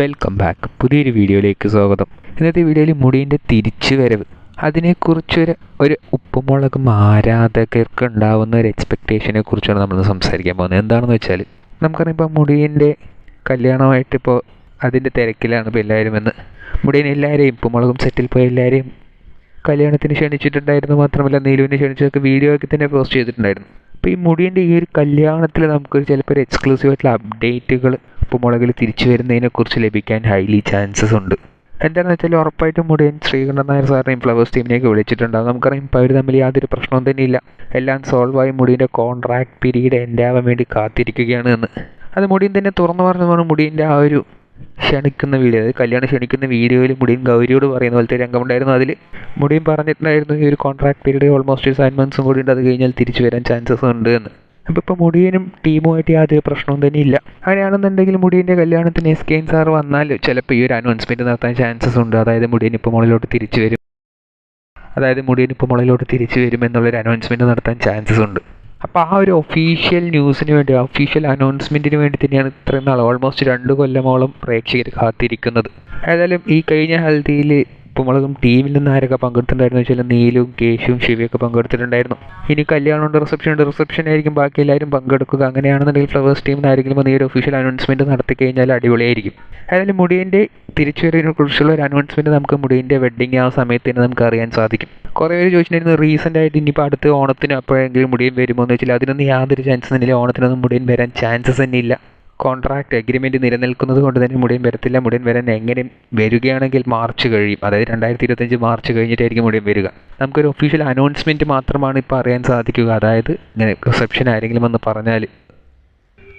Welcome back പുതിയൊരു വീഡിയോയിലേക്ക് സ്വാഗതം. ഇന്നത്തെ വീഡിയോയിൽ മുടീന്റെ തിരിച്ചു വരവ് അതിനെക്കുറിച്ചൊരു ഒരു ഉപ്പുമുളകും ആരാധകർക്ക് ഉണ്ടാവുന്ന ഒരു എക്സ്പെക്റ്റേഷനെ കുറിച്ചാണ് നമ്മൾ സംസാരിക്കാൻ പോകുന്നത്. എന്താണെന്ന് വെച്ചാൽ നമുക്കറിയാം ഇപ്പോൾ മുടിയന്റെ കല്യാണമായിട്ട് ഇപ്പോൾ അതിന്റെ തിരക്കിലാണ് ഇപ്പോൾ എല്ലാവരും എന്ന്. മുടിയൻ എല്ലാവരെയും ഉപ്പുമുളകും സെറ്റിൽ പോയ എല്ലാവരെയും കല്യാണത്തിന് ക്ഷണിച്ചിട്ടുണ്ടായിരുന്നു. മാത്രമല്ല നീലുവിനെ ക്ഷണിച്ചതൊക്കെ വീഡിയോ ഒക്കെ തന്നെ പോസ്റ്റ് ചെയ്തിട്ടുണ്ടായിരുന്നു. അപ്പോൾ ഈ മുടിയന്റെ ഈ ഒരു കല്യാണത്തിൽ നമുക്കൊരു ചിലപ്പോൾ ഒരു എക്സ്ക്ലൂസീവ് ആയിട്ടുള്ള അപ്ഡേറ്റുകൾ ഉപ്പുമുളകിൽ തിരിച്ചു വരുന്നതിനെക്കുറിച്ച് ലഭിക്കാൻ ഹൈലി ചാൻസസ് ഉണ്ട്. എന്താണെന്ന് വെച്ചാൽ ഉറപ്പായിട്ടും മുടിയൻ ശ്രീകണ്ഠൻ നായർ സാറിനെയും ഫ്ലവേഴ്സ് ടീമിനെയൊക്കെ വിളിച്ചിട്ടുണ്ടാകും നമുക്കറിയാം ഇപ്പോൾ അവർ തമ്മിൽ യാതൊരു പ്രശ്നവും തന്നെയില്ല. എല്ലാം സോൾവ് ആയി മുടിയുടെ കോൺട്രാക്ട് പീരീഡ് എന്റെ ആവാൻ വേണ്ടി കാത്തിരിക്കുകയാണ് എന്ന്. അത് മുടിയൻ തന്നെ തുറന്നു പറഞ്ഞതാണ് മുടിയന്റെ ആ ഒരു ക്ഷണിക്കുന്ന വീഡിയോ അതായത് കല്യാണം ക്ഷണിക്കുന്ന വീഡിയോയിൽ മുടിയൻ ഗൗരിയോട് പറയുന്ന പോലത്തെ രംഗമുണ്ടായിരുന്നു അതിൽ മുടിയും പറഞ്ഞിട്ടുണ്ടായിരുന്നു ഈ ഒരു കോൺട്രാക്ട് പീരീഡ് ഓൾമോസ്റ്റ് സെവൻ മന്ത്സും കൂടി ഉണ്ട്. അത് കഴിഞ്ഞാൽ തിരിച്ചു വരാൻ ചാൻസസ് ഉണ്ട് എന്ന്. അപ്പോൾ ഇപ്പോൾ മുടിയനും ടീമുമായിട്ട് യാതൊരു പ്രശ്നവും തന്നെ ഇല്ല. അങ്ങനെയാണെന്നുണ്ടെങ്കിൽ മുടിയന്റെ കല്യാണത്തിന് എസ് കെ എൻ സാർ വന്നാൽ ചിലപ്പോൾ ഈ ഒരു അനൗൺസ്മെന്റ് നടത്താൻ ചാൻസസ് ഉണ്ട്. അതായത് മുടിയൻ ഇപ്പോൾ മുകളിലോട്ട് തിരിച്ചു വരും. അതായത് മുടിയൻ ഇപ്പോൾ മുകളിലോട്ട് തിരിച്ചു വരും എന്നുള്ളൊരു അനൗൺസ്മെന്റ് നടത്താൻ ചാൻസസ് ഉണ്ട്. അപ്പോൾ ആ ഒരു ഒഫീഷ്യൽ ന്യൂസിന് വേണ്ടി ഒഫീഷ്യൽ അനൗൺസ്മെന്റിന് വേണ്ടി തന്നെയാണ് ഇത്രയും നാൾ ഓൾമോസ്റ്റ് രണ്ട് കൊല്ലമോളം പ്രേക്ഷകർ കാത്തിരിക്കുന്നത്. ഏതായാലും ഈ കഴിഞ്ഞ ഹൽദിയിൽ ഉപ്പുമുളകും ടീമിൽ നിന്ന് ആരൊക്കെ പങ്കെടുത്തിട്ടുണ്ടായിരുന്നു വെച്ചാൽ നീലും കേശുവും ശിവയൊക്കെ പങ്കെടുത്തിട്ടുണ്ടായിരുന്നു. ഇനി കല്യാണമുണ്ട് റിസപ്ഷൻ ഉണ്ട്. റിസപ്ഷൻ ആയിരിക്കും ബാക്കി എല്ലാവരും പങ്കെടുക്കുക. അങ്ങനെയാണെന്നുണ്ടെങ്കിൽ ഫ്ലവേഴ്സ് ടീമിൽ നിന്ന് ആരെങ്കിലും വന്ന് ഈ ഒരു ഒഫീഷ്യൽ അനൗൺസ്മെന്റ് നടത്തി കഴിഞ്ഞാൽ അടിപൊളിയായിരിക്കും. അതായത് മുടിയന്റെ തിരിച്ചുവരവിനെ കുറിച്ചുള്ള ഒരു അനൗൺസ്മെന്റ് നമുക്ക് മുടിയന്റെ വെഡ്ഡിങ് ആ സമയത്ത് തന്നെ നമുക്ക് അറിയാൻ സാധിക്കും. കുറേ പേര് ചോദിച്ചിട്ടുണ്ടായിരുന്നു റീസെന്റ് ആയിട്ട് ഇനിയിപ്പോൾ അടുത്ത് ഓണത്തിന് അപ്പോഴെങ്കിലും മുടിയൻ വരുമോ എന്ന് വെച്ചാൽ അതിനൊന്നും യാതൊരു ചാൻസ് ഇല്ല ഓണത്തിനൊന്നും മുടിയൻ വരാൻ ചാൻസസ് തന്നെ ഇല്ല കോൺട്രാക്ട് അഗ്രിമെന്റ് നിലനിൽക്കുന്നത് കൊണ്ട് തന്നെ മുടിയൻ വരത്തില്ല. മുടിയൻ വരാൻ എങ്ങനെ വരികയാണെങ്കിൽ മാർച്ച് കഴിയും. അതായത് രണ്ടായിരത്തി ഇരുപത്തഞ്ച് മാർച്ച് കഴിഞ്ഞിട്ടായിരിക്കും മുടിയൻ വരിക. നമുക്കൊരു ഒഫീഷ്യൽ അനൗൺസ്മെന്റ് മാത്രമാണ് ഇപ്പോൾ അറിയാൻ സാധിക്കുക. അതായത് ഇങ്ങനെ റിസപ്ഷൻ ആരെങ്കിലും വന്ന് പറഞ്ഞാൽ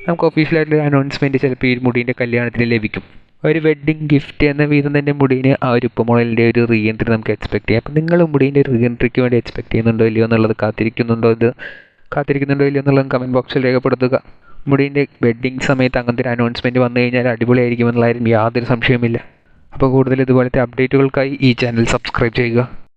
നമുക്ക് ഒഫീഷ്യലായിട്ടുള്ള അനൗൺസ്മെന്റ് ചിലപ്പോൾ ഈ മുടീന്റെ കല്യാണത്തിന് ലഭിക്കും. ഒരു വെഡ്ഡിങ് ഗിഫ്റ്റ് എന്ന വീതം തന്നെ മുടീന് ആ ഒരു ഉപ്പുമുളലിന്റെ ഒരു റീ എൻട്രി നമുക്ക് എക്സ്പെക്ട് ചെയ്യാം. അപ്പം നിങ്ങൾ മുടീന്റെ റീ എൻട്രിക്ക് വേണ്ടി എക്സ്പെക്ട് ചെയ്യുന്നുണ്ടോ ഇല്ലയോ എന്നുള്ളത് കാത്തിരിക്കുന്നുണ്ടോ ഇത്? കാത്തിരിക്കുന്നുണ്ടോ ഇല്ലയോ എന്നുള്ളത് കമന്റ് ബോക്സിൽ രേഖപ്പെടുത്തുക. മുടീന്റെ വെഡ്ഡിങ് സമയത്ത് അങ്ങനത്തെ ഒരു അനൗൺസ്മെന്റ് വന്നു കഴിഞ്ഞാൽ അടിപൊളിയായിരിക്കും എന്നുള്ളതായിരുന്നു യാതൊരു സംശയവുമില്ല. അപ്പോൾ കൂടുതൽ ഇതുപോലത്തെ അപ്ഡേറ്റുകൾക്കായി ഈ ചാനൽ സബ്സ്ക്രൈബ് ചെയ്യുക.